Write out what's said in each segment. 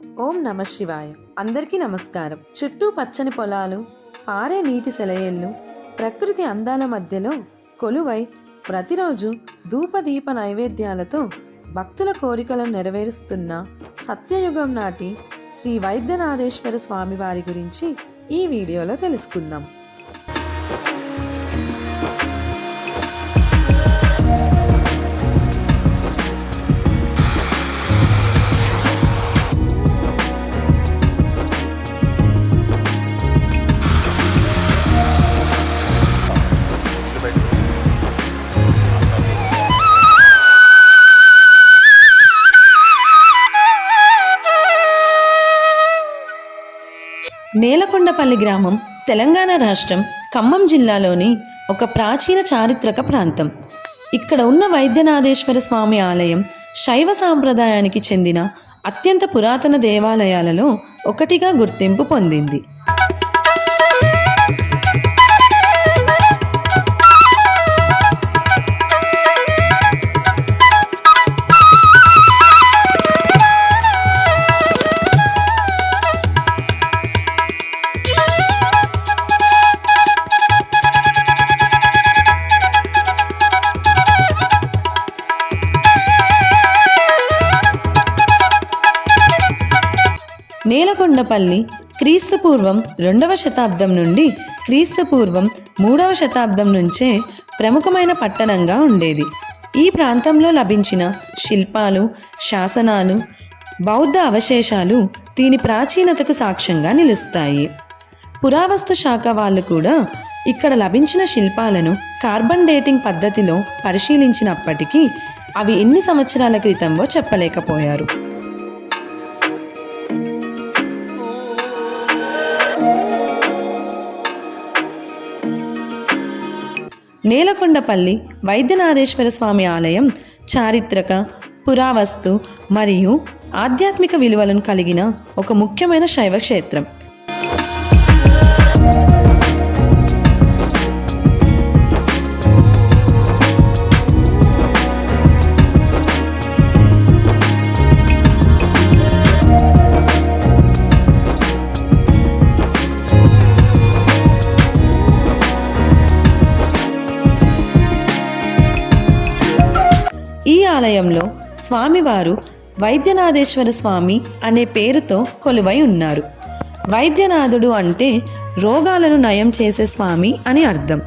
ఓం నమ శివాయ. అందరికీ నమస్కారం. చుట్టూ పచ్చని పొలాలు పారే నీటి సెలయేళ్ళు ప్రకృతి అందాల మధ్యలో కొలువై ప్రతిరోజు ధూపదీప నైవేద్యాలతో భక్తుల కోరికలను నెరవేరుస్తున్న సత్యయుగం నాటి శ్రీ వైద్యనాథేశ్వర స్వామి వారి గురించి ఈ వీడియోలో తెలుసుకుందాం. నేలకొండపల్లి గ్రామం తెలంగాణ రాష్ట్రం ఖమ్మం జిల్లాలోని ఒక ప్రాచీన చారిత్రక ప్రాంతం. ఇక్కడ ఉన్న వైద్యనాథేశ్వర స్వామి ఆలయం శైవ సాంప్రదాయానికి చెందిన అత్యంత పురాతన దేవాలయాలలో ఒకటిగా గుర్తింపు పొందింది. నేలకొండపల్లి క్రీస్తుపూర్వం రెండవ శతాబ్దం నుండి క్రీస్తుపూర్వం మూడవ శతాబ్దం నుంచే ప్రముఖమైన పట్టణంగా ఉండేది. ఈ ప్రాంతంలో లభించిన శిల్పాలు శాసనాలు బౌద్ధ అవశేషాలు దీని ప్రాచీనతకు సాక్ష్యంగా నిలుస్తాయి. పురావస్తు శాఖ వాళ్ళు కూడా ఇక్కడ లభించిన శిల్పాలను కార్బన్ డేటింగ్ పద్ధతిలో పరిశీలించినప్పటికీ అవి ఎన్ని సంవత్సరాల క్రితంలో చెప్పలేకపోయారు. నేలకొండపల్లి వైద్యనాథేశ్వర స్వామి ఆలయం చారిత్రక పురావస్తు మరియు ఆధ్యాత్మిక విలువలను కలిగిన ఒక ముఖ్యమైన శైవ క్షేత్రం. ఈ ఆలయంలో స్వామివారు వైద్యనాథేశ్వర స్వామి అనే పేరుతో కొలువై ఉన్నారు. వైద్యనాథుడు అంటే రోగాలను నయం చేసే స్వామి అని అర్థం.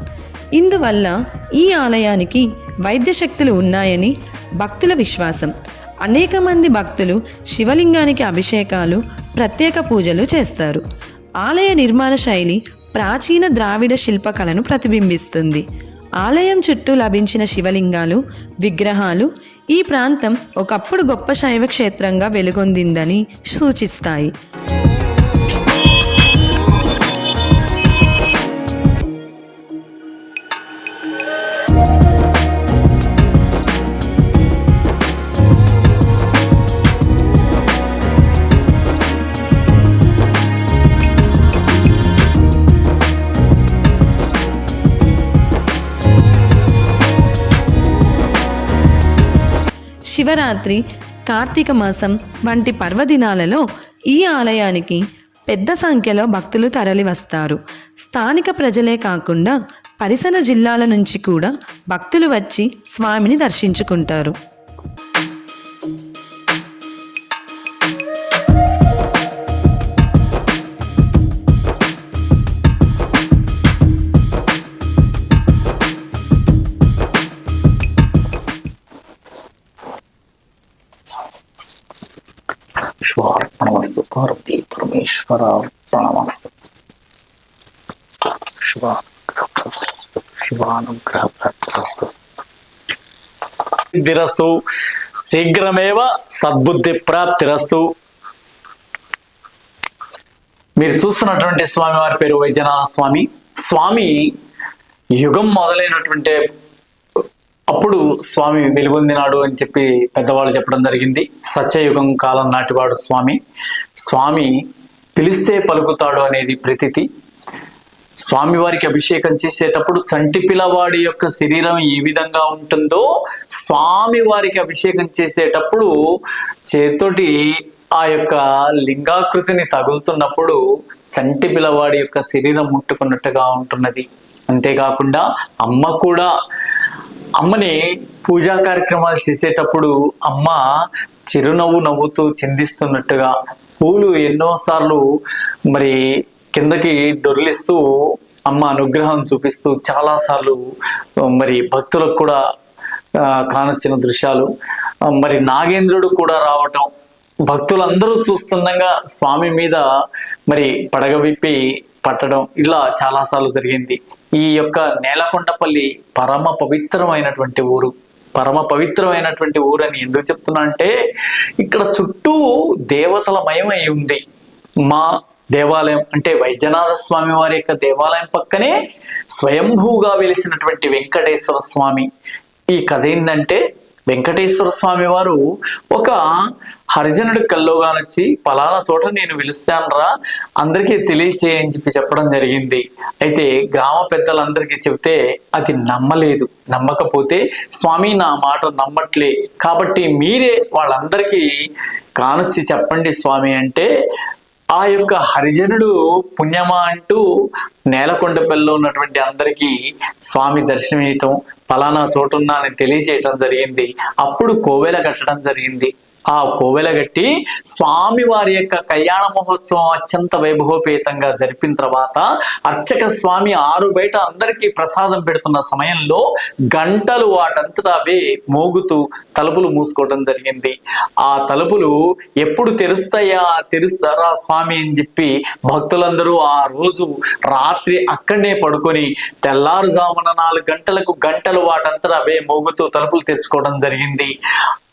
ఇందువల్ల ఈ ఆలయానికి వైద్య శక్తులు ఉన్నాయని భక్తుల విశ్వాసం. అనేక మంది భక్తులు శివలింగానికి అభిషేకాలు ప్రత్యేక పూజలు చేస్తారు. ఆలయ నిర్మాణ శైలి ప్రాచీన ద్రావిడ శిల్పకళను ప్రతిబింబిస్తుంది. ఆలయం చుట్టూ లభించిన శివలింగాలు విగ్రహాలు ఈ ప్రాంతం ఒకప్పుడు గొప్ప శైవ క్షేత్రంగా వెలుగొందిందని సూచిస్తాయి. శివరాత్రి కార్తీక మాసం వంటి పర్వదినాలలో ఈ ఆలయానికి పెద్ద సంఖ్యలో భక్తులు తరలివస్తారు. స్థానిక ప్రజలే కాకుండా పరిసర జిల్లాల నుంచి కూడా భక్తులు వచ్చి స్వామిని దర్శించుకుంటారు. పరమేశ్వరార్పణమస్తు శివానుగ్రహప్రాప్తిరస్తు శివానుగ్రహప్రాప్తిరస్తు సిద్ధిరస్తు శీఘ్రమేవ సద్బుద్ధి ప్రాప్తిరస్తు మీరు చూస్తున్నటువంటి స్వామి వారి పేరు వైద్యనాథ స్వామి స్వామి యుగం మొదలైనటువంటి అప్పుడు స్వామి వెలుగొందినాడు అని చెప్పి పెద్దవాళ్ళు చెప్పడం జరిగింది. సత్యయుగం కాలం నాటివాడు స్వామి. స్వామి పిలిస్తే పలుకుతాడు అనేది ప్రతితి. స్వామివారికి అభిషేకం చేసేటప్పుడు చంటి పిల్లవాడి యొక్క శరీరం ఏ విధంగా ఉంటుందో స్వామి వారికి అభిషేకం చేసేటప్పుడు చేతోటి ఆ యొక్క లింగాకృతిని తగులుతున్నప్పుడు చంటి పిల్లవాడి యొక్క శరీరం ముట్టుకున్నట్టుగా ఉంటున్నది. అంతేకాకుండా అమ్మ కూడా అమ్మని పూజా కార్యక్రమాలు చేసేటప్పుడు అమ్మ చిరునవ్వు నవ్వుతూ చిందిస్తున్నట్టుగా పూలు ఎన్నోసార్లు మరి కిందకి డొర్లిస్తూ అమ్మ అనుగ్రహం చూపిస్తూ చాలాసార్లు మరి భక్తులకు కూడా కానొచ్చిన దృశ్యాలు. మరి నాగేంద్రుడు కూడా రావటం భక్తులందరూ చూస్తుండగా స్వామి మీద మరి పడగ విప్పి పట్టడం ఇలా చాలాసార్లు జరిగింది. ఈ యొక్క నేలకొండపల్లి పరమ పవిత్రమైనటువంటి ఊరు. పరమ పవిత్రమైనటువంటి ఊరు అని ఎందుకు చెప్తున్నా అంటే ఇక్కడ చుట్టూ దేవతల మయమై ఉంది. మా దేవాలయం అంటే వైద్యనాథ స్వామి వారి యొక్క దేవాలయం పక్కనే స్వయంభూగా వెలిసినటువంటి వెంకటేశ్వర స్వామి. ఈ కథ ఏంటంటే వెంకటేశ్వర స్వామి వారు ఒక హరిజనుడి కల్లోగానొచ్చి పలానా చోట నేను పిలుస్తానురా అందరికీ తెలియచేయని చెప్పి చెప్పడం జరిగింది. అయితే గ్రామ పెద్దలందరికీ చెబితే అది నమ్మలేదు. నమ్మకపోతే స్వామి నా మాట నమ్మట్లే. కాబట్టి మీరే వాళ్ళందరికీ కానొచ్చి చెప్పండి స్వామి అంటే ఆ యొక్క హరిజనుడు పుణ్యమా అంటూ నేలకొండపల్లిలో ఉన్నటువంటి అందరికీ స్వామి దర్శనం దర్శనమియటం ఫలానా చోటున్నా అని తెలియజేయటం జరిగింది. అప్పుడు కోవెల కట్టడం జరిగింది. ఆ కోవెల కట్టి స్వామి వారి యొక్క కళ్యాణ మహోత్సవం అత్యంత వైభవపేతంగా జరిపిన తర్వాత అర్చక స్వామి ఆరు బయట అందరికీ ప్రసాదం పెడుతున్న సమయంలో గంటలు వాటంతటా అవే మోగుతూ తలుపులు మూసుకోవడం జరిగింది. ఆ తలుపులు ఎప్పుడు తెరుస్తాయా తెరుస్తారా స్వామి అని చెప్పి భక్తులందరూ ఆ రోజు రాత్రి అక్కడనే పడుకొని తెల్లారుజామున నాలుగు గంటలకు గంటలు వాటంతటా అవే మోగుతూ తలుపులు తెరుచుకోవడం జరిగింది.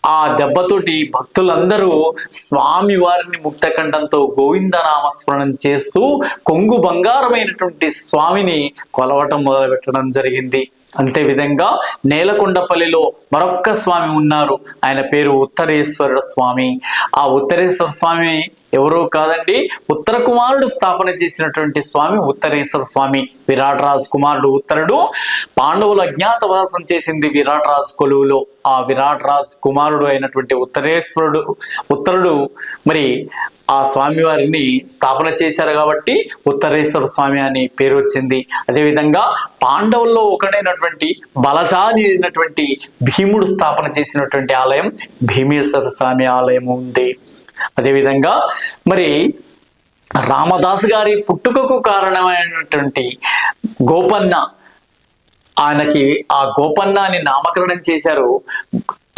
ఆ దెబ్బతోటి భక్తులందరూ స్వామి వారిని ముక్తకంఠంతో గోవిందనామస్మరణం చేస్తూ కొంగు బంగారమైనటువంటి స్వామిని కొలవటం మొదలుపెట్టడం జరిగింది. అంతే విధంగా నేలకొండపల్లిలో మరొక్క స్వామి ఉన్నారు. ఆయన పేరు ఉత్తరేశ్వరుడు స్వామి. ఆ ఉత్తరేశ్వర స్వామి ఎవరో కాదండి ఉత్తర కుమారుడు స్థాపన చేసినటువంటి స్వామి ఉత్తరేశ్వర స్వామి విరాట్ రాజు కుమారుడు ఉత్తరుడు. పాండవుల అజ్ఞాతవాసం చేసింది విరాట్ రాజు కొలువులో. ఆ విరాట్ రాజు కుమారుడు అయినటువంటి ఉత్తరేశ్వరుడు ఉత్తరుడు మరి ఆ స్వామి వారిని స్థాపన చేశారు కాబట్టి ఉత్తరేశ్వర స్వామి అని పేరు వచ్చింది. అదేవిధంగా పాండవుల్లో ఒకడైనటువంటి బలశాలి అయినటువంటి భీముడు స్థాపన చేసినటువంటి ఆలయం భీమేశ్వర స్వామి ఆలయం ఉంది. అదేవిధంగా మరి రామదాస్ గారి పుట్టుకకు కారణమైనటువంటి గోపన్న ఆయనకి ఆ గోపన్న అని నామకరణం చేశారు.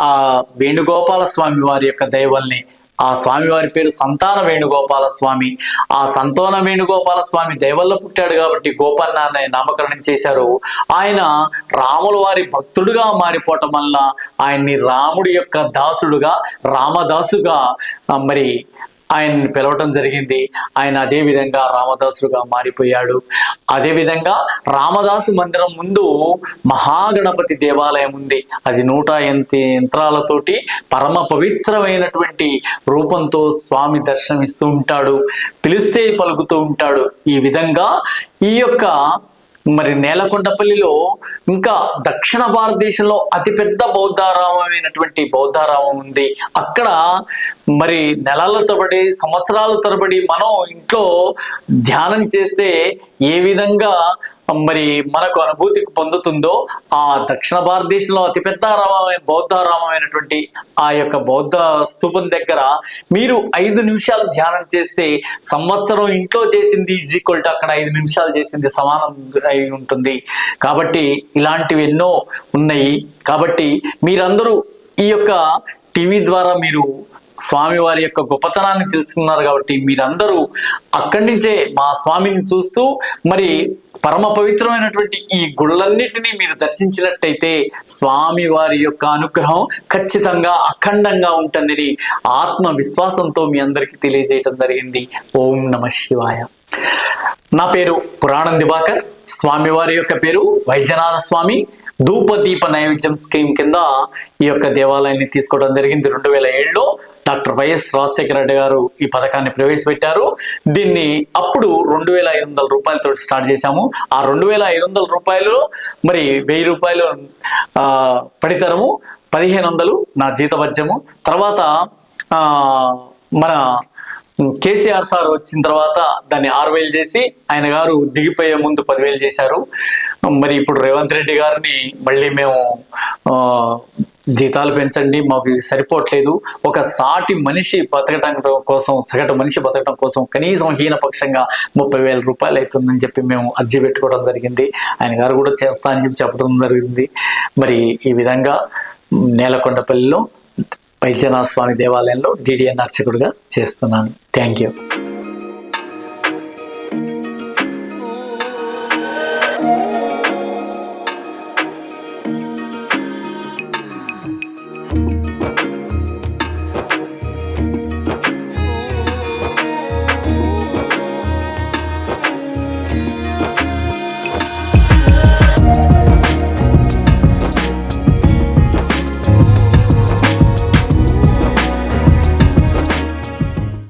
ఆ వేణుగోపాల స్వామి వారి యొక్క దైవల్ని ఆ స్వామి వారి పేరు సంతాన వేణుగోపాల స్వామి. ఆ సంతాన వేణుగోపాల స్వామి దైవల్లో పుట్టాడు కాబట్టి గోపన్న అనే నామకరణం చేశారు. ఆయన రాముల వారి భక్తుడుగా మారిపోవటం వల్ల ఆయన్ని రాముడి యొక్క దాసుడుగా రామదాసుగా మరి ఆయన్ని పిలవటం జరిగింది. ఆయన అదే విధంగా రామదాసుడుగా మారిపోయాడు. అదే విధంగా రామదాసు మందిరం ముందు మహాగణపతి దేవాలయం ఉంది. అది నూట ఎంత యంత్రాలతోటి పరమ పవిత్రమైనటువంటి రూపంతో స్వామి దర్శనమిస్తూ ఉంటాడు. పిలిస్తే పలుకుతూ ఉంటాడు. ఈ విధంగా ఈ యొక్క మరి నేలకొండపల్లిలో ఇంకా దక్షిణ భారతదేశంలో అతిపెద్ద బౌద్ధారామైనటువంటి బౌద్ధారామం ఉంది. అక్కడ మరి నెలల తరబడి సంవత్సరాల తరబడి మనం ఇంట్లో ధ్యానం చేస్తే ఏ విధంగా మరి మనకు అనుభూతి పొందుతుందో ఆ దక్షిణ భారతదేశంలో అతిపెద్ద రామమైన బౌద్ధారామమైనటువంటి ఆ యొక్క బౌద్ధ స్తూపం దగ్గర మీరు ఐదు నిమిషాలు ధ్యానం చేస్తే సంవత్సరం ఇంట్లో చేసింది ఈజ్ ఈక్వల్ టు అక్కడ ఐదు నిమిషాలు చేసింది సమానం అయి ఉంటుంది. కాబట్టి ఇలాంటివి ఎన్నో ఉన్నాయి. కాబట్టి మీరందరూ ఈ యొక్క టీవీ ద్వారా మీరు స్వామివారి యొక్క గొప్పతనాన్ని తెలుసుకున్నారు కాబట్టి మీరందరూ అక్కడి నుంచే మా స్వామిని చూస్తూ మరి పరమ పవిత్రమైనటువంటి ఈ గుళ్ళన్నిటినీ మీరు దర్శించినట్టయితే స్వామి వారి యొక్క అనుగ్రహం ఖచ్చితంగా అఖండంగా ఉంటుందని ఆత్మవిశ్వాసంతో మీ అందరికీ తెలియజేయటం జరిగింది. ఓం నమ శివాయ. నా పేరు పురాణం దివాకర్. స్వామివారి యొక్క పేరు వైద్యనాథ స్వామి. ధూప దీప నైవేద్యం స్కీమ్ కింద ఈ యొక్క దేవాలయాన్ని తీసుకోవడం జరిగింది. రెండు వేల ఏడులో డాక్టర్ వైఎస్ రాజశేఖర రెడ్డి గారు ఈ పథకాన్ని ప్రవేశపెట్టారు. దీన్ని అప్పుడు రెండు వేల ఐదు వందల రూపాయలతో స్టార్ట్ చేశాము. ఆ రెండు వేల ఐదు వందల రూపాయలు మరి వెయ్యి రూపాయలు పడితరము. పదిహేను వందలు నా జీతభత్యము. తర్వాత మన కేసీఆర్ సార్ వచ్చిన తర్వాత దాన్ని ఆరు వేలు చేసి ఆయన గారు దిగిపోయే ముందు పదివేలు చేశారు. మరి ఇప్పుడు రేవంత్ రెడ్డి గారిని మళ్ళీ మేము జీతాలు పెంచండి మాకు సరిపోవట్లేదు. ఒక సాటి మనిషి బతకటం కోసం సగటు మనిషి బతకటం కోసం కనీసం హీనపక్షంగా ముప్పై వేల రూపాయలు అవుతుందని చెప్పి మేము అర్జీ పెట్టుకోవడం జరిగింది. ఆయన గారు కూడా చేస్తా అని చెప్పి చెప్పడం జరిగింది. మరి ఈ విధంగా నేలకొండపల్లిలో వైద్యనాథ స్వామి దేవాలయంలో డిడిఎన్ అర్చకుడిగా చేస్తున్నాను. Thank you